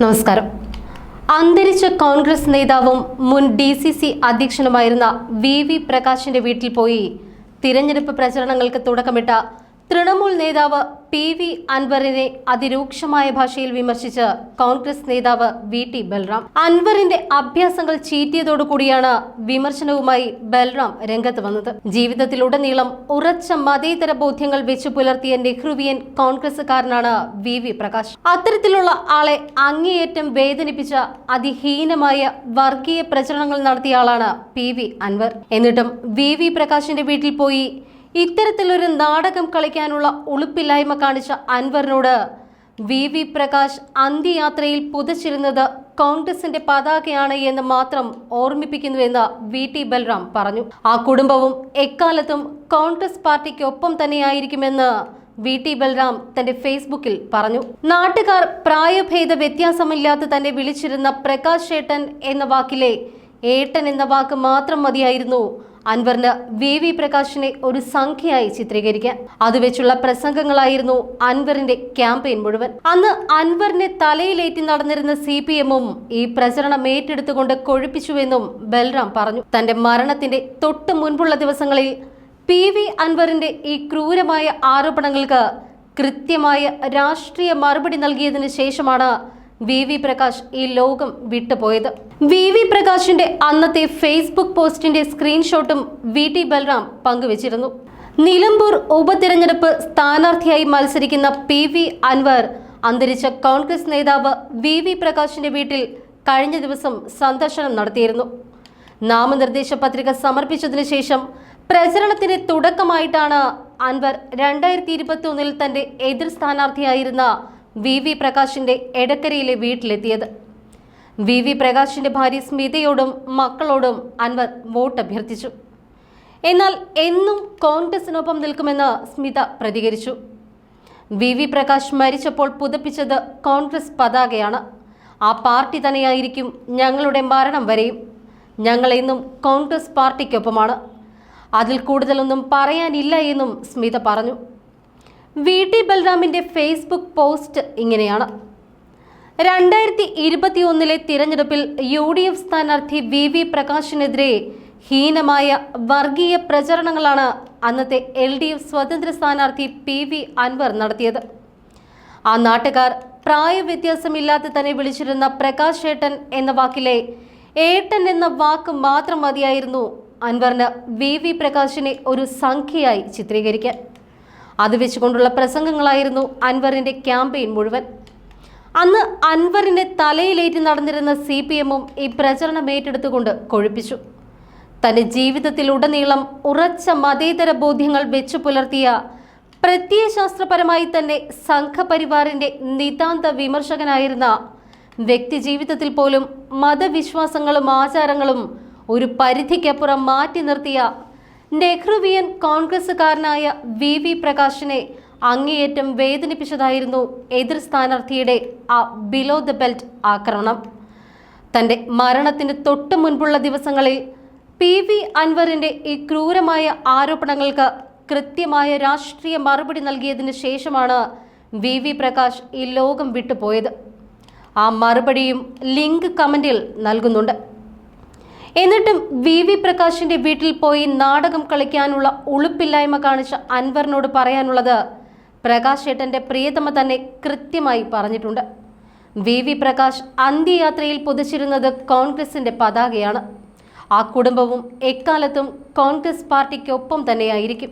നമസ്കാരം. അന്തരിച്ച കോൺഗ്രസ് നേതാവും മുൻ ഡി സി സി അധ്യക്ഷനുമായിരുന്ന വി വി പ്രകാശിന്റെ വീട്ടിൽ പോയി തിരഞ്ഞെടുപ്പ് പ്രചരണങ്ങൾക്ക് തുടക്കമിട്ട തൃണമൂൽ നേതാവ് പി വി അൻവറിനെ അതിരൂക്ഷമായ ഭാഷയിൽ വിമർശിച്ച് കോൺഗ്രസ് നേതാവ് വി ടി ബൽറാം. അൻവറിന്റെ അഭ്യാസങ്ങൾ ചീറ്റിയതോടുകൂടിയാണ് വിമർശനവുമായി ബൽറാം രംഗത്ത് വന്നത്. ജീവിതത്തിലുടനീളം ഉറച്ച മതേതര ബോധ്യങ്ങൾ വെച്ചു പുലർത്തിയ നെഹ്റുവിയൻ കോൺഗ്രസുകാരനാണ് വി വി പ്രകാശ്. അത്തരത്തിലുള്ള ആളെ അങ്ങേയറ്റം വേദനിപ്പിച്ച അതിഹീനമായ വർഗീയ പ്രചരണങ്ങൾ നടത്തിയ ആളാണ് പി വി അൻവർ. എന്നിട്ടും വി വി പ്രകാശിന്റെ വീട്ടിൽ പോയി ഇത്തരത്തിലൊരു നാടകം കളിക്കാനുള്ള ഉളുപ്പില്ലായ്മ കാണിച്ച അൻവറിനോട് വി. വി. പ്രകാശ് അന്ത്യയാത്രയിൽ പുതച്ചിരുന്നത് കോൺഗ്രസിന്റെ പതാകയാണ് എന്ന് മാത്രം ഓർമ്മിപ്പിക്കുന്നുവെന്ന് വി. ടി. ബൽറാം പറഞ്ഞു. ആ കുടുംബവും എക്കാലത്തും കോൺഗ്രസ് പാർട്ടിക്കൊപ്പം തന്നെയായിരിക്കുമെന്ന് വി. ടി. ബൽറാം തന്റെ ഫേസ്ബുക്കിൽ പറഞ്ഞു. നാട്ടുകാർ പ്രായഭേദ വ്യത്യാസമില്ലാതെ തന്നെ വിളിച്ചിരുന്ന പ്രകാശ് ചേട്ടൻ എന്ന വാക്കിലെ ഏട്ടൻ എന്ന വാക്ക് മാത്രം മതിയായിരുന്നു. അൻവറിന് വി. വി. പ്രകാശിനെ ഒരു സംഖ്യയായി ചിത്രീകരിക്കാൻ അത് വെച്ചുള്ള പ്രസംഗങ്ങളായിരുന്നു അൻവറിന്റെ ക്യാമ്പയിൻ മുഴുവൻ. അന്ന് അൻവറിനെ തലയിലേറ്റി നടന്നിരുന്ന സി പി എമ്മും ഈ പ്രചരണം ഏറ്റെടുത്തുകൊണ്ട് കൊഴുപ്പിച്ചുവെന്നും ബൽറാം പറഞ്ഞു. തന്റെ മരണത്തിന്റെ തൊട്ട് മുൻപുള്ള ദിവസങ്ങളിൽ പി. വി. അൻവറിന്റെ ഈ ക്രൂരമായ ആരോപണങ്ങൾക്ക് കൃത്യമായ രാഷ്ട്രീയ മറുപടി നൽകിയതിനു ശേഷമാണ് വി വി പ്രകാശ് ഈ ലോകം വിട്ടുപോയത്. വി വി പ്രകാശിന്റെ അന്നത്തെ ഫേസ്ബുക്ക് പോസ്റ്റിന്റെ സ്ക്രീൻഷോട്ടും വി ടി ബൽറാം പങ്കുവച്ചിരുന്നു. നിലമ്പൂർ ഉപതിരഞ്ഞെടുപ്പ് സ്ഥാനാർത്ഥിയായി മത്സരിക്കുന്ന പി വി അൻവർ അന്തരിച്ച കോൺഗ്രസ് നേതാവ് വി വി പ്രകാശിന്റെ വീട്ടിൽ കഴിഞ്ഞ ദിവസം സന്ദർശനം നടത്തിയിരുന്നു. നാമനിർദ്ദേശ പത്രിക സമർപ്പിച്ചതിനു ശേഷം പ്രചരണത്തിന് തുടക്കമായിട്ടാണ് അൻവർ രണ്ടായിരത്തി ഇരുപത്തി ഒന്നിൽ തന്റെ എതിർ സ്ഥാനാർത്ഥിയായിരുന്ന വി വി പ്രകാശിന്റെ എടക്കരയിലെ വീട്ടിലെത്തിയത്. വി വി പ്രകാശിന്റെ ഭാര്യ സ്മിതയോടും മക്കളോടും അൻവർ വോട്ട് അഭ്യർത്ഥിച്ചു എന്നാൽ എന്നും കോൺഗ്രസിനൊപ്പം നിൽക്കുമെന്ന് സ്മിത പ്രതികരിച്ചു. വി വി പ്രകാശ് മരിച്ചപ്പോൾ പുതപ്പിച്ചത് കോൺഗ്രസ് പതാകയാണ്. ആ പാർട്ടി തന്നെയായിരിക്കും ഞങ്ങളുടെ മരണം വരെയും. ഞങ്ങൾ എന്നും കോൺഗ്രസ് പാർട്ടിക്കൊപ്പമാണ്. അതിൽ കൂടുതലൊന്നും പറയാനില്ല എന്നും സ്മിത പറഞ്ഞു. വി ടി ബൽറാമിന്റെ ഫേസ്ബുക്ക് പോസ്റ്റ് ഇങ്ങനെയാണ്. രണ്ടായിരത്തി ഇരുപത്തി ഒന്നിലെ തിരഞ്ഞെടുപ്പിൽ യു ഡി എഫ് സ്ഥാനാർത്ഥി വി വി പ്രകാശിനെതിരെ ഹീനമായ വർഗീയ പ്രചരണങ്ങളാണ് അന്നത്തെ എൽ ഡി എഫ് സ്വതന്ത്ര സ്ഥാനാർത്ഥി പി വി അൻവർ നടത്തിയത്. ആ നാട്ടുകാർ പ്രായവ്യത്യാസമില്ലാതെ തന്നെ വിളിച്ചിരുന്ന പ്രകാശ് ഏട്ടൻ എന്ന വാക്കിലെ ഏട്ടൻ എന്ന വാക്ക് മാത്രം മതിയായിരുന്നു അൻവറിന് വി വി പ്രകാശിനെ ഒരു സംഖ്യയായി ചിത്രീകരിക്കാൻ. അത് വെച്ചുകൊണ്ടുള്ള പ്രസംഗങ്ങളായിരുന്നു അൻവറിന്റെ ക്യാമ്പയിൻ മുഴുവൻ. അന്ന് അൻവറിനെ തലയിലേറ്റി നടന്നിരുന്ന സി പി എമ്മും ഈ പ്രചരണം ഏറ്റെടുത്തുകൊണ്ട് കൊഴുപ്പിച്ചു. തന്റെ ജീവിതത്തിലുടനീളം ഉറച്ച മതേതര ബോധ്യങ്ങൾ വെച്ചു പുലർത്തിയ പ്രത്യയശാസ്ത്രപരമായി തന്നെ സംഘപരിവാറിന്റെ നിതാന്ത വിമർശകനായിരുന്ന വ്യക്തി ജീവിതത്തിൽ പോലും മതവിശ്വാസങ്ങളും ആചാരങ്ങളും ഒരു പരിധിക്കപ്പുറം മാറ്റി നിർത്തിയ നെഹ്റുവിയൻ കോൺഗ്രസുകാരനായ വി വി പ്രകാശിനെ അങ്ങേയറ്റം വേദനിപ്പിച്ചതായിരുന്നു എതിർ സ്ഥാനാർത്ഥിയുടെ ആ ബിലോ ദ ബെൽറ്റ് ആക്രമണം. തന്റെ മരണത്തിന് തൊട്ടു മുൻപുള്ള ദിവസങ്ങളിൽ പി വി അൻവറിന്റെ ഈ ക്രൂരമായ ആരോപണങ്ങൾക്ക് കൃത്യമായ രാഷ്ട്രീയ മറുപടി നൽകിയതിന് ശേഷമാണ് വി വി പ്രകാശ് ഈ ലോകം വിട്ടുപോയത്. ആ മറുപടിയും ലിങ്ക് കമന്റിൽ നൽകുന്നുണ്ട്. എന്നിട്ടും വി വി പ്രകാശിന്റെ വീട്ടിൽ പോയി നാടകം കളിക്കാനുള്ള ഉളുപ്പില്ലായ്മ കാണിച്ച അൻവറിനോട് പറയാനുള്ളത് പ്രകാശ് ഏട്ടന്റെ പ്രിയതമ തന്നെ കൃത്യമായി പറഞ്ഞിട്ടുണ്ട്. വി വി പ്രകാശ് അന്ത്യയാത്രയിൽ പൊതിച്ചിരുന്നത് കോൺഗ്രസിന്റെ പതാകയാണ്. ആ കുടുംബവും എക്കാലത്തും കോൺഗ്രസ് പാർട്ടിക്കൊപ്പം തന്നെയായിരിക്കും.